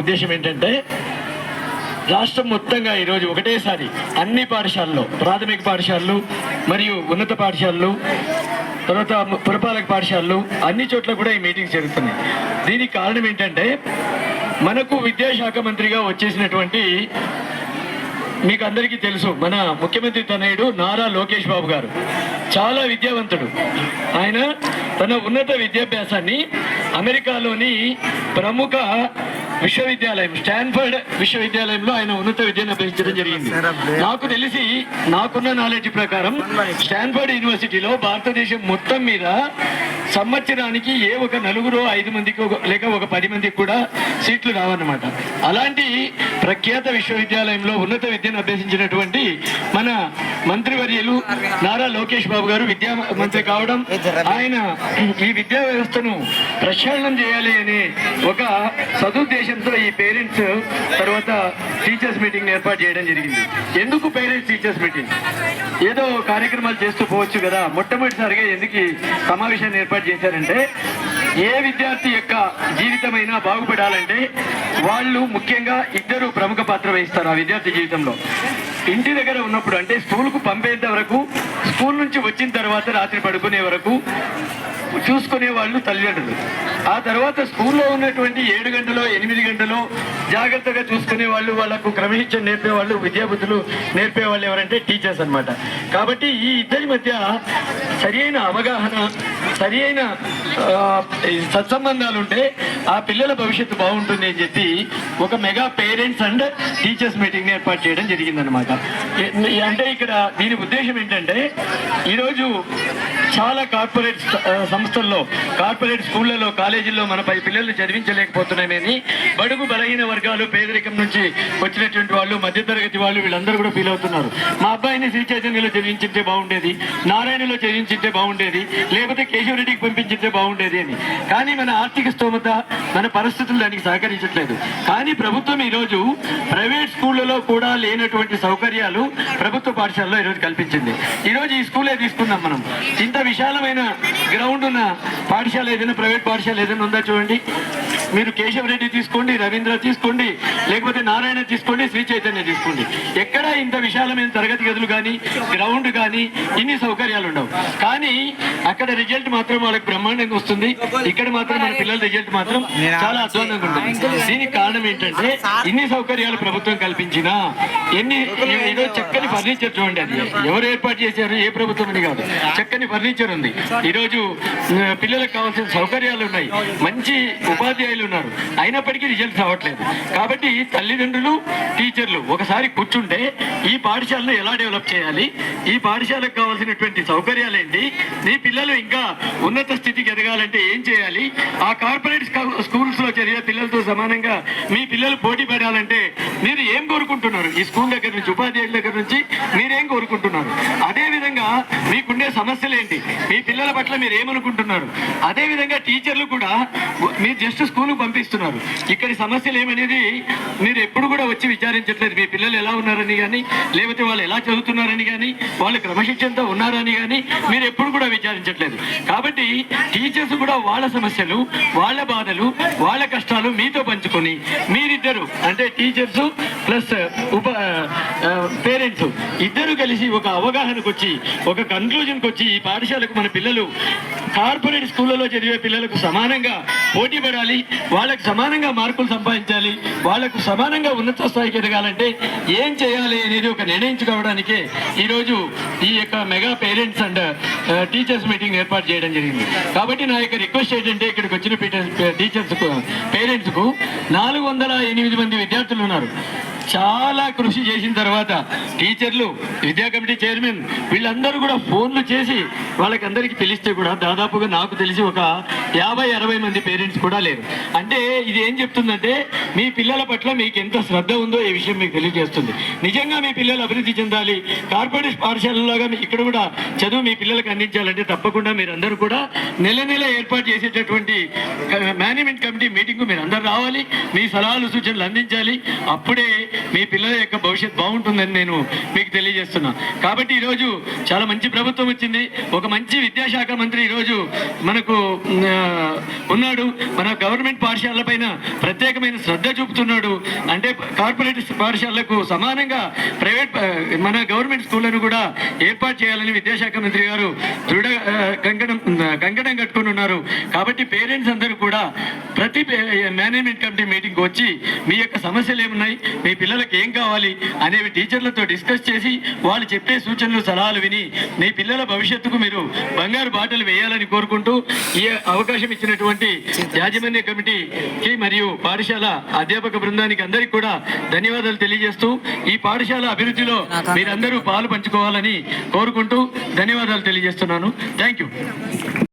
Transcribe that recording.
ఉద్దేశం ఏంటంటే రాష్ట్రం మొత్తంగా ఈరోజు ఒకటేసారి అన్ని పాఠశాలలో ప్రాథమిక పాఠశాలలు మరియు ఉన్నత పాఠశాలలు తర్వాత పురపాలక పాఠశాలలు అన్ని చోట్ల కూడా ఈ మీటింగ్స్ జరుగుతున్నాయి. దీనికి కారణం ఏంటంటే మనకు విద్యాశాఖ మంత్రిగా వచ్చేసినటువంటి మీకు అందరికీ తెలుసు మన ముఖ్యమంత్రి తనయుడు నారా లోకేష్ బాబు గారు. చాలా విద్యావంతుడు. ఆయన తన ఉన్నత విద్యాభ్యాసాన్ని అమెరికాలోని ప్రముఖ విశ్వవిద్యాలయం స్టాన్ఫర్డ్ విశ్వవిద్యాలయంలో ఆయన ఉన్నత విద్యను అభ్యసించడం జరిగింది. నాకు తెలిసి నాకున్న నాలెడ్జ్ ప్రకారం స్టాన్ఫర్డ్ యూనివర్సిటీలో భారతదేశం మొత్తం మీద సంవత్సరానికి ఏ ఒక నలుగురు ఐదు మందికి లేక ఒక పది మందికి కూడా సీట్లు రావన్నమాట. అలాంటి ప్రఖ్యాత విశ్వవిద్యాలయంలో ఉన్నత విద్యను అభ్యసించినటువంటి మన మంత్రివర్యులు నారా లోకేష్ బాబు గారు విద్యా మంత్రి కావడం ఆయన ఈ విద్యా వ్యవస్థను ప్రక్షాళనం చేయాలి అనే ఒక ఉద్దేశంతో ఈ పేరెంట్స్ తర్వాత టీచర్స్ మీటింగ్ ఏర్పాటు చేయడం జరిగింది. ఎందుకు పేరెంట్స్ టీచర్స్ మీటింగ్ ఏదో కార్యక్రమాలు చేస్తూ పోవచ్చు కదా. మొట్టమొదటిసారిగా ఎందుకు సమావేశాన్ని ఏర్పాటు చేశారంటే ఏ విద్యార్థి యొక్క జీవితమైనా బాగుపడాలంటే వాళ్ళు ముఖ్యంగా ఇద్దరు ప్రముఖ పాత్ర వహిస్తారు ఆ విద్యార్థి జీవితంలో. ఇంటి దగ్గర ఉన్నప్పుడు అంటే స్కూల్కు పంపేంత వరకు స్కూల్ నుంచి వచ్చిన తర్వాత రాత్రి పడుకునే వరకు చూసుకునే వాళ్ళు తల్లిదండ్రులు. ఆ తర్వాత స్కూల్లో ఉన్నటువంటి ఏడు గంటలు ఎనిమిది గంటలు జాగ్రత్తగా చూసుకునే వాళ్ళు వాళ్ళకు క్రమశిక్షణ నేర్పేవాళ్ళు విద్యాబుద్ధులు నేర్పే వాళ్ళు ఎవరంటే టీచర్స్ అన్నమాట. కాబట్టి ఈ ఇద్దరి మధ్య సరి అయిన అవగాహన సరి అయిన సత్సంబంధాలు ఉంటే ఆ పిల్లల భవిష్యత్తు బాగుంటుంది అని చెప్పి ఒక mega parents and teachers meeting ఏర్పాటు చేయడం జరిగిందనమాట అంటే ఇక్కడ దీని ఉద్దేశం ఏంటంటే ఈరోజు చాలా కార్పొరేట్ సంస్థల్లో కార్పొరేట్ స్కూళ్ళలో కాలేజీల్లో మన పై చదివించలేకపోతున్నామని బడుగు బలహీన వర్గాలు పేదరికం నుంచి వచ్చినటువంటి వాళ్ళు మధ్యతరగతి వాళ్ళు వీళ్ళందరూ కూడా ఫీల్ అవుతున్నారు. మా అబ్బాయిని శ్రీ చైతన్యలో చదివించింటే బాగుండేది నారాయణలో చదివించింటే బాగుండేది లేకపోతే కేశవరెడ్డికి పంపించింటే బాగుండేది అని. కానీ మన ఆర్థిక స్తోమత మన పరిస్థితులు దానికి సహకరించట్లేదు. కానీ ప్రభుత్వం ఈరోజు ప్రైవేట్ స్కూళ్ళలో కూడా లేనటువంటి సౌకర్యాలు ప్రభుత్వ పాఠశాలలో ఈరోజు కల్పించింది. ఈరోజు ఈ స్కూలే తీసుకుందాం మనం. ఇంత విశాలమైన గ్రౌండ్ ఉన్న పాఠశాల ఏదైనా ప్రైవేట్ పాఠశాల ఏదైనా ఉందా చూడండి. మీరు కేశవరెడ్డి తీసుకోండి రవీంద్ర తీసుకోండి లేకపోతే నారాయణ తీసుకోండి శ్రీ చైతన్య తీసుకోండి. ఎక్కడ ఇంత విశాలమైన తరగతి గదులు కానీ గ్రౌండ్ కానీ ఇన్ని సౌకర్యాలు ఉండవు కానీ అక్కడ రిజల్ట్ మాత్రం వాళ్ళకి బ్రహ్మాండంగా వస్తుంది. ఇక్కడ మాత్రం మన పిల్లల రిజల్ట్ మాత్రం చాలా అధ్వానంగా ఉంటుంది. దీనికి కారణం ఏంటంటే ఇన్ని సౌకర్యాలు ప్రభుత్వం కల్పించినా ఎన్ని ఏదో చక్కని ఫర్నిచర్ చూడండి అది. ఎవరు ఏర్పాటు చేశారు ఏ ప్రభుత్వం అని కాదు. చక్కని ఫర్నిచర్ ఉంది. ఈరోజు పిల్లలకు కావాల్సిన సౌకర్యాలు ఉన్నాయి మంచి ఉపాధ్యాయులు ఉన్నారు. అయినప్పటికీ రిజల్ట్స్ రావట్లేదు. కాబట్టి తల్లిదండ్రులు టీచర్లు ఒకసారి కూర్చుంటే ఈ పాఠశాలను ఎలా డెవలప్ చేయాలి? ఈ పాఠశాలకు కావాల్సినటువంటి సౌకర్యాలు ఏంటి మీ పిల్లలు ఇంకా ఉన్నత స్థితికి ఎదగాలంటే ఏం చేయాలి? ఆ కార్పొరేట్ స్కూల్స్లో చదివే పిల్లలతో సమానంగా మీ పిల్లలు పోటీ పడాలంటే మీరు ఏం కోరుకుంటున్నారు? ఈ స్కూల్ దగ్గర నుంచి ఉపాధ్యాయుల దగ్గర నుంచి మీరేం కోరుకుంటున్నారు? అదేవిధంగా మీకుండే సమస్యలు ఏంటి మీ పిల్లల పట్ల మీరు ఏమనుకుంటున్నారు? అదేవిధంగా టీచర్లు కూడా మీరు జస్ట్ స్కూల్ పంపిస్తున్నారు. ఇక్కడి సమస్యలు ఏమనేది మీరు ఎప్పుడు కూడా వచ్చి విచారించట్లేదు. మీ పిల్లలు ఎలా ఉన్నారని కానీ లేకపోతే వాళ్ళు ఎలా చదువుతున్నారని కానీ వాళ్ళు క్రమశిక్షణతో ఉన్నారని కానీ మీరు ఎప్పుడు కూడా విచారించట్లేదు. కాబట్టి టీచర్స్ కూడా వాళ్ళ సమస్యలు వాళ్ళ బాధలు వాళ్ళ కష్టాలు మీతో పంచుకొని మీరిద్దరు అంటే టీచర్స్ ప్లస్ ఉప ఇద్దరు కలిసి ఒక అవగాహనకు వచ్చి ఒక కన్క్లూజన్కి వచ్చి ఈ పాఠశాలకు మన పిల్లలు కార్పొరేట్ స్కూళ్ళలో చదివే పిల్లలకు సమానంగా పోటీ పడాలి వాళ్ళకు సమానంగా మార్కులు సంపాదించాలి వాళ్ళకు సమానంగా ఉన్నత స్థాయికి ఎదగాలంటే ఏం చేయాలి అనేది ఒక నిర్ణయించుకోవడానికే ఈరోజు ఈ యొక్క mega parents and teachers meeting ఏర్పాటు చేయడం జరిగింది. కాబట్టి నా యొక్క రిక్వెస్ట్ ఏంటంటే ఇక్కడికి వచ్చిన టీచర్స్ పేరెంట్స్కు uh, నాలుగు వందల ఎనిమిది మంది విద్యార్థులు ఉన్నారు. చాలా కృషి చేసిన తర్వాత టీచర్లు విద్యా కమిటీ చైర్మన్ వీళ్ళందరూ కూడా ఫోన్లు చేసి వాళ్ళకందరికీ తెలిస్తే కూడా దాదాపుగా నాకు తెలిసి ఒక యాభై అరవై మంది పేరెంట్స్ కూడా లేరు. అంటే ఇది ఏం చెప్తుందంటే మీ పిల్లల పట్ల మీకు ఎంత శ్రద్ధ ఉందో ఈ విషయం మీకు తెలియజేస్తుంది. నిజంగా మీ పిల్లలు అభివృద్ధి చెందాలి. కార్పొరేట్ పాఠశాలలాగా మీ- ఇక్కడ కూడా చదువు మీ పిల్లలకు అందించాలంటే తప్పకుండా మీరందరూ కూడా నెల నెల ఏర్పాటు చేసేటటువంటి మేనేజ్మెంట్ కమిటీ మీటింగ్ మీరు అందరు రావాలి. మీ సలహాలు సూచనలు అందించాలి. అప్పుడే మీ పిల్లల యొక్క భవిష్యత్ బాగుంటుందని నేను మీకు తెలియజేస్తున్నా. కాబట్టి ఈరోజు చాలా మంచి ప్రభుత్వం వచ్చింది. ఒక మంచి విద్యాశాఖ మంత్రి ఈరోజు మనకు ఉన్నాడు. మన గవర్నమెంట్ పాఠశాలల పైన ప్రత్యేకమైన శ్రద్ధ చూపుతున్నాడు. అంటే కార్పొరేట్ పాఠశాలలకు సమానంగా ప్రైవేట్ మన గవర్నమెంట్ స్కూళ్ళను కూడా ఏర్పాటు చేయాలని విద్యాశాఖ మంత్రి గారు దృఢ కంకణం కంకణం కట్టుకుని ఉన్నారు. కాబట్టి పేరెంట్స్ అందరూ కూడా ప్రతి మేనేజ్మెంట్ కమిటీ మీటింగ్కి వచ్చి మీ యొక్క సమస్యలు ఏమున్నాయి మీ పిల్లలకు ఏం కావాలి అనేవి టీచర్లతో డిస్కస్ చేసి వాళ్ళు చెప్పే సూచనలు సలహాలు విని మీ పిల్లల భవిష్యత్తుకు మీరు బంగారు బాటలు వేయాలని కోరుకుంటూ ఈ అవకాశం ఇచ్చినటువంటి యాజమాన్య కమిటీకి మరియు పాఠశాల అధ్యాపక బృందానికి అందరికీ కూడా ధన్యవాదాలు తెలియజేస్తూ ఈ పాఠశాల అభివృద్ధిలో మీరందరూ పాలు పంచుకోవాలని కోరుకుంటూ ధన్యవాదాలు తెలియజేస్తున్నాను. Thank you